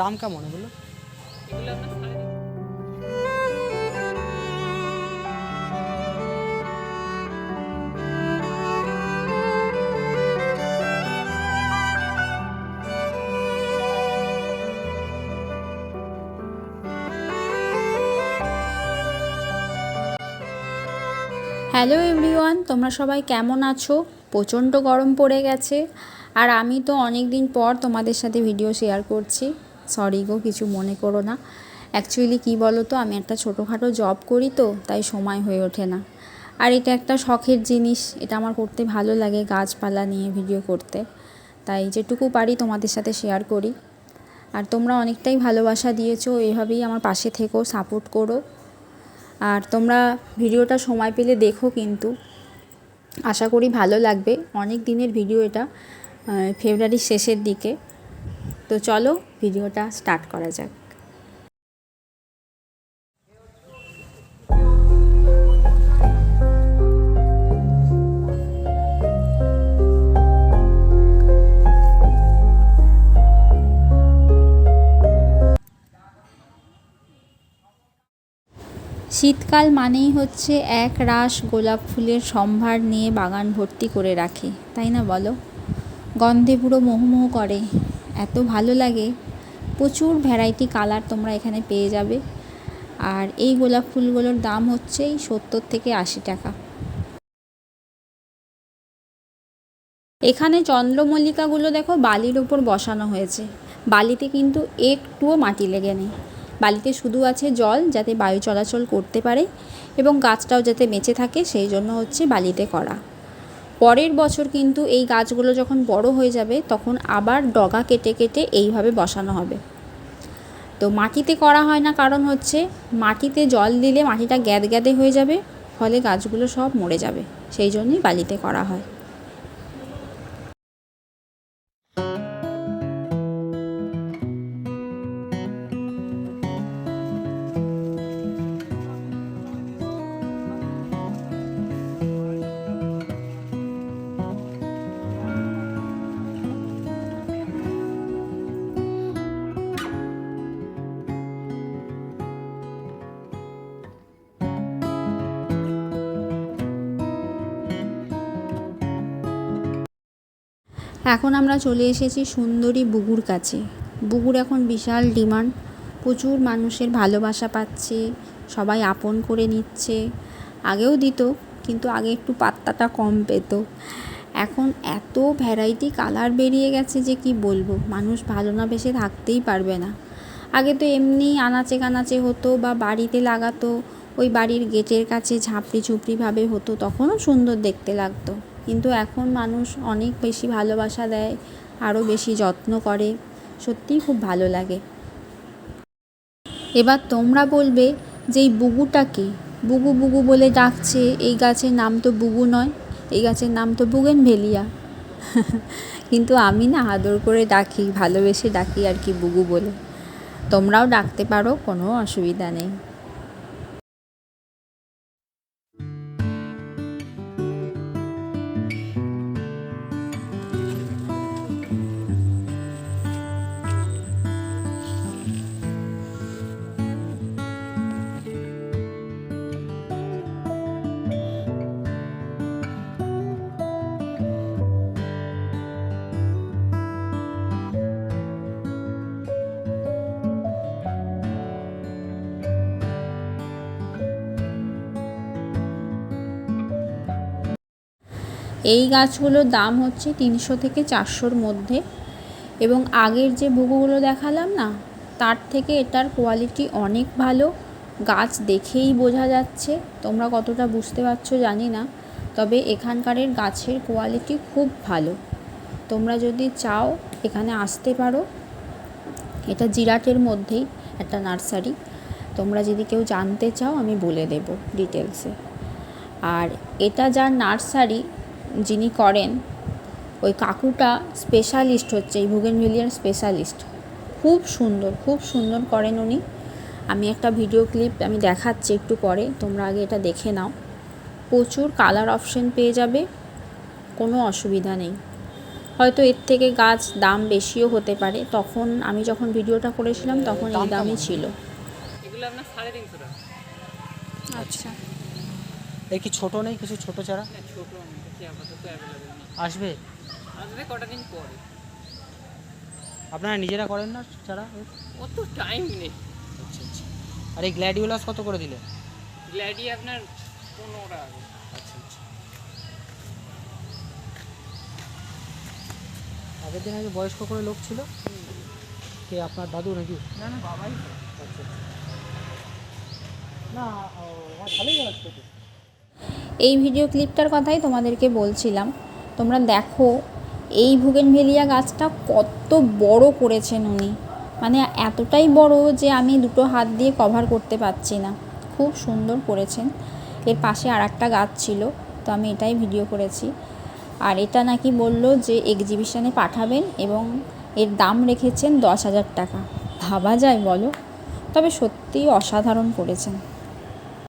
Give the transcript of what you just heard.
দাম কেমন এগুলো। হ্যালো এভরিওয়ান তোমরা সবাই কেমন আছো? প্রচণ্ড গরম পড়ে গেছে। আর আমি তো অনেক দিন পর তোমাদের সাথে ভিডিও শেয়ার করছি। সরি গো, কিছু মনে করো না। অ্যাকচুয়ালি কী বলো তো আমি একটা ছোটোখাটো জব করি তো, তাই সময় হয়ে ওঠে না। আর এটা একটা শখের জিনিস, এটা আমার করতে ভালো লাগে গাছপালা নিয়ে ভিডিও করতে। তাই যেটুকু পারি তোমাদের সাথে শেয়ার করি। আর তোমরা অনেকটাই ভালোবাসা দিয়েছ, এভাবেই আমার পাশে থেকো সাপোর্ট করো। আর তোমরা ভিডিওটা সময় পেলে দেখো কিন্তু। আশা করি ভালো লাগবে। অনেক দিনের ভিডিও এটা। ফেব্রুয়ারির শেষের দিকে। তো চলো, ভিডিওটা স্টার্ট করা যাক। শীতকাল মানেই হচ্ছে এক রাশ গোলাপ ফুলের সম্ভার নিয়ে বাগান ভর্তি করে রাখে, তাই না বলো? গন্ধে পুরো মোহমোহ করে। এত ভালো লাগে। প্রচুর ভ্যারাইটি কালার তোমরা এখানে পেয়ে যাবে। আর এই গোলাপ ফুলগুলোর দাম হচ্ছে এই সত্তর থেকে আশি টাকা। এখানে চন্দ্রমল্লিকাগুলো দেখো বালির ওপর বসানো হয়েছে। বালিতে কিন্তু একটুও মাটি লেগে নেই। বালিতে শুধু আছে জল যাতে বায়ু চলাচল করতে পারে এবং গাছটাও যাতে বেঁচে থাকে, সেই জন্য হচ্ছে বালিতে করা। পরের বছর কিন্তু এই গাছগুলো যখন বড় হয়ে যাবে, তখন আবার ডগা কেটে কেটে এইভাবে বসানো হবে। তো মাটিতে করা হয় না, কারণ হচ্ছে মাটিতে জল দিলে মাটিটা গ্যাদ গ্যাদে হয়ে যাবে, ফলে গাছগুলো সব মরে যাবে। সেই জন্যই বালিতে করা হয়। এখন আমরা চলে এসেছি সুন্দরী বুগুর কাছে। বুগুর এখন বিশাল ডিমান্ড। প্রচুর মানুষের ভালোবাসা পাচ্ছে, সবাই আপন করে নিচ্ছে। আগেও দিত, কিন্তু আগে একটু পাত্তাটা কম পেত। এখন এত ভ্যারাইটি কালার বেরিয়ে গেছে যে কি বলব, মানুষ ভালো না বেশে থাকতেই পারবে না। আগে তো এমনি আনাচে কানাচে হতো বা বাড়িতে লাগাতো, ওই বাড়ির গেটের কাছে ঝাঁপড়ি ঝুপড়িভাবে হতো, তখনও সুন্দর দেখতে লাগতো। কিন্তু এখন মানুষ অনেক বেশি ভালোবাসা দেয়, আরও বেশি যত্ন করে। সত্যিই খুব ভালো লাগে। এবার তোমরা বলবে যে এই বুগুটাকে বুগু বুগু বলে ডাকছে, এই গাছের নাম তো বুগু নয়, এই গাছের নাম তো বুগেন ভেলিয়া কিন্তু আমি না আদর করে ডাকি, ভালোবেসে ডাকি আর কি বুগু বলে। তোমরাও ডাকতে পারো, কোনো অসুবিধা নেই। এই গাছগুলোর দাম হচ্ছে তিনশো থেকে চারশোর মধ্যে। এবং আগের যে বুগুগুলো দেখালাম না, তার থেকে এটার কোয়ালিটি অনেক ভালো। গাছ দেখেই বোঝা যাচ্ছে, তোমরা কতটা বুঝতে পারছ জানি না। তবে এখানকারের গাছের কোয়ালিটি খুব ভালো। তোমরা যদি চাও এখানে আসতে পারো। এটা জিরাটের মধ্যেই একটা নার্সারি। তোমরা যদি কেউ জানতে চাও আমি বলে দেব ডিটেলসে আর এটা যার নার্সারি যিনি করেন ওই কাকুটা স্পেশালিস্ট হচ্ছে এই ভুগেনভিলিয়ার স্পেশালিস্ট খুব সুন্দর খুব সুন্দর করেন উনি। আমি একটা ভিডিও ক্লিপ আমি দেখাচ্ছি একটু পরে তোমরা আগে এটা দেখে নাও। প্রচুর কালার অপশন পেয়ে যাবে কোনো অসুবিধা নেই। হয়তো এর থেকে গাছ দাম বেশিও হতে পারে। তখন আমি যখন ভিডিওটা করেছিলাম তখন এই দামই ছিল। এগুলো আপনার সাড়ে তিনশো টাকা। আচ্ছা। এর কি ছোট নেই কিছু ছোট চারা? আসবে? আসবে কটা দিন পরে। আপনারা নিজেরা করেন না চারা? অত টাইম নেই। আচ্ছা আচ্ছা। আর এই গ্ল্যাডিওলাস কত করে দিলে? গ্ল্যাডি আপনার পনেরো টাকা। আচ্ছা আচ্ছা। আগের দিন আগে বয়স্ক করে লোক ছিল? কে আপনার দাদু নাকি? না না বাবাই। আচ্ছা না ভালোই লাগছে তো এই ভিডিও ক্লিপটার কথাই তোমাদেরকে বলছিলাম। তোমরা দেখো, এই ভুগেনভেলিয়া গাছটা কত বড় করেছেন উনি। মানে এতটাই বড় যে আমি দুটো হাত দিয়ে কভার করতে পারছি না। খুব সুন্দর করেছেন। এর পাশে আর একটা গাছ ছিল, তো আমি এটাই ভিডিও করেছি। আর এটা নাকি বলল যে এক্সিবিশনে পাঠাবেন এবং এর দাম রেখেছেন দশ হাজার টাকা। ভাবা যায় বলো? তবে সত্যিই অসাধারণ করেছেন।